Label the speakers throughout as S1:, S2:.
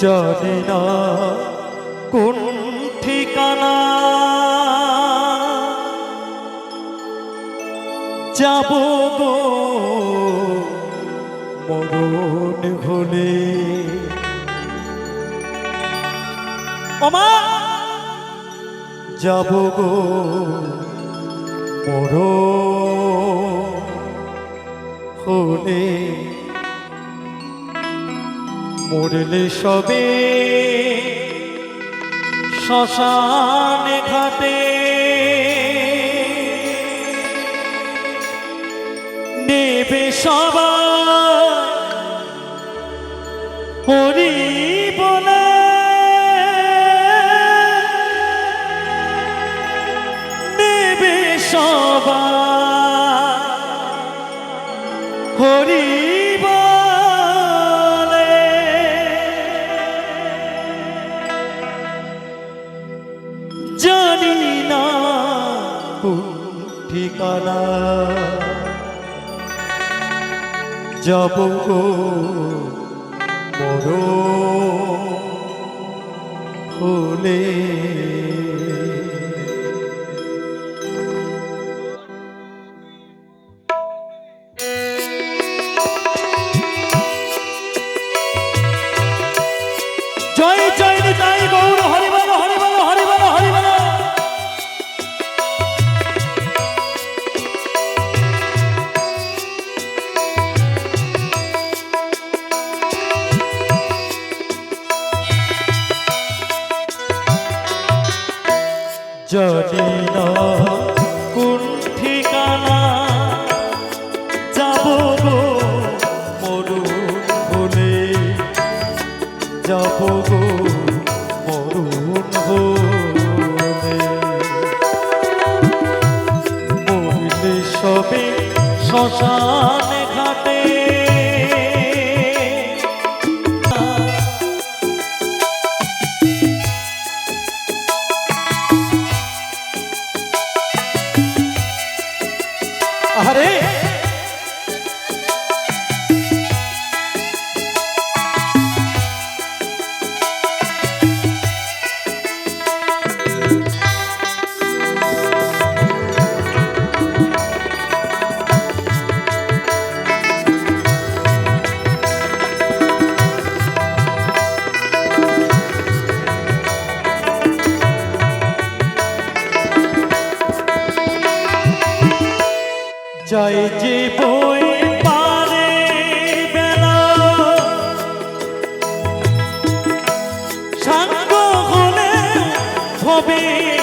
S1: জানি না। কোন ঠিকানা? যাব গো মরণ হলে। ওমা! যাব গো মরণ হলে। মরলে সবে শ্মশান ঘাটে। নেবে সবা হরি জানি না ঠিকানা যাব গো বড় হলে জানি কোন ঠিকানা যাব গো? মরুন বলে যাব গো? সবে শ্মশান যাই যে বই পারে বেলা। সাঙ্গ হলে ভবের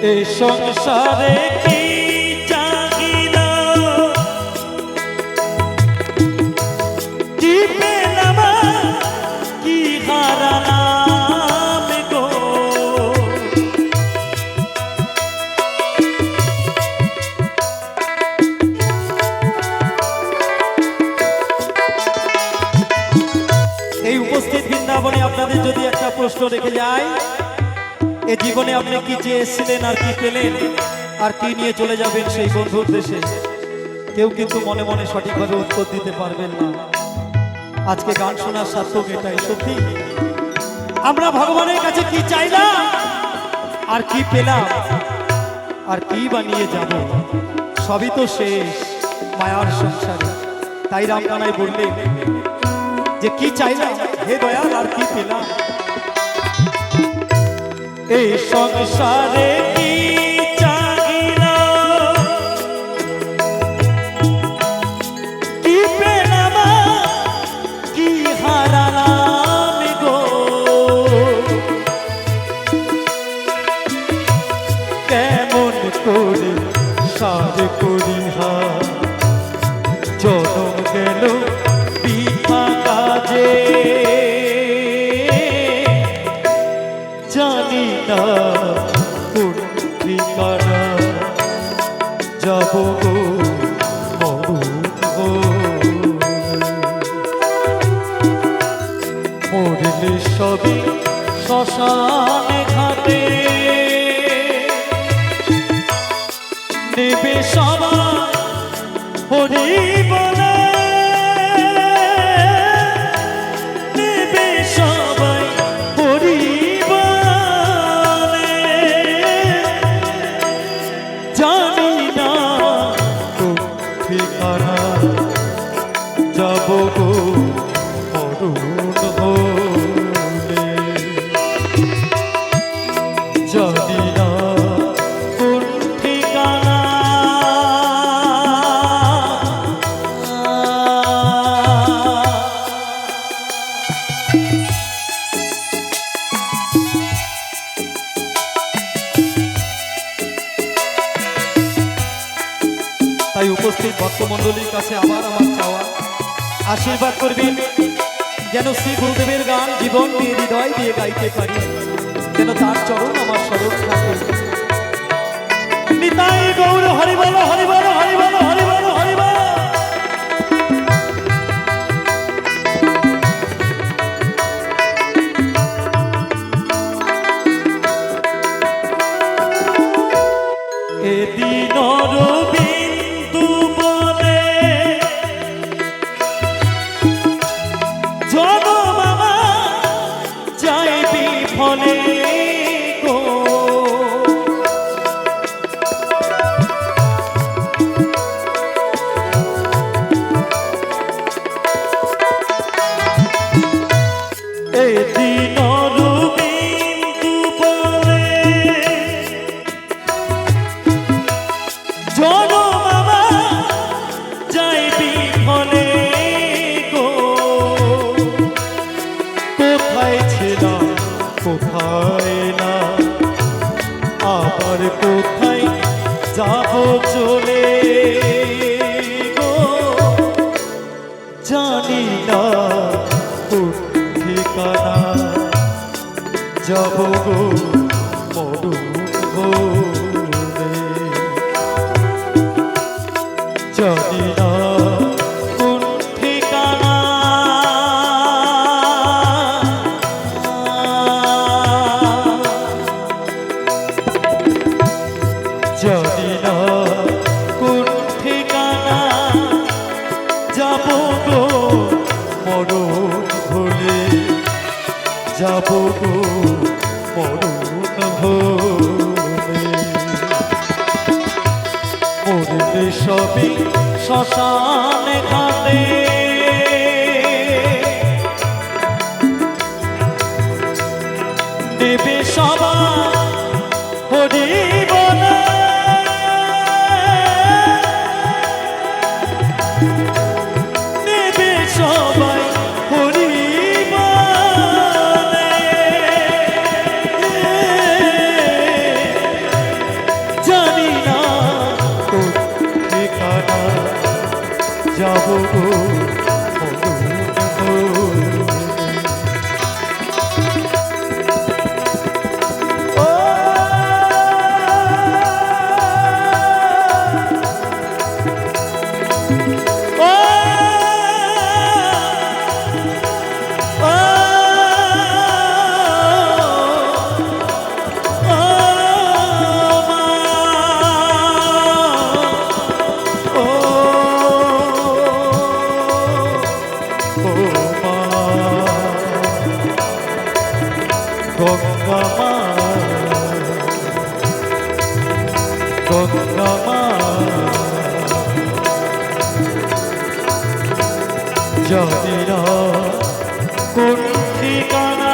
S1: এ সংসারে কি এই উপস্থিত বৃন্দাবনে আপনাদের যদি একটা প্রশ্ন রেখে যায় এ জীবনে আপনি কি চেয়েছিলেন আর কি পেলেন? আর কি নিয়ে চলে যাবেন সেই বন্ধুর দেশে? কেউ কিন্তু মনে মনে সঠিকভাবে উত্তর দিতে পারবেন না। আজকে গান শোনার সার্থক এটাই, সত্যি? আমরা ভগবানের কাছে কি চাইলাম? আর কি পেলাম? আর কি বানিয়ে যাব? সবই তো শেষ মায়ার সংসারে। তাই রামকানাই বললেন যে, কি চাইলাম? হে দয়াল, আর কি পেলাম? এই সংসারে কি মরলে সবই শ্মশানে ঘাটে। নেবে সবাই হরি বলে আশীর্বাদ করবেন যেন শ্রী গুরুদেবের গান, জীবন দিয়ে, হৃদয় দিয়ে গাইতে পারি। যেন তার চরণ আমার স্মরণ থাকে নিতাই গৌর, হরিবল হরিবল কোথায় ছিলাম কোথায় না? আবার কোথায় যাব চলে জানি না ঠিকানা যাব গো। যাব মরলে সবই শ্মশানে ঘাটে দেবে সবাই জানি না কোন ঠিকানা যাব গঙ্গা মা গঙ্গা মা জানি না কোন ঠিকানা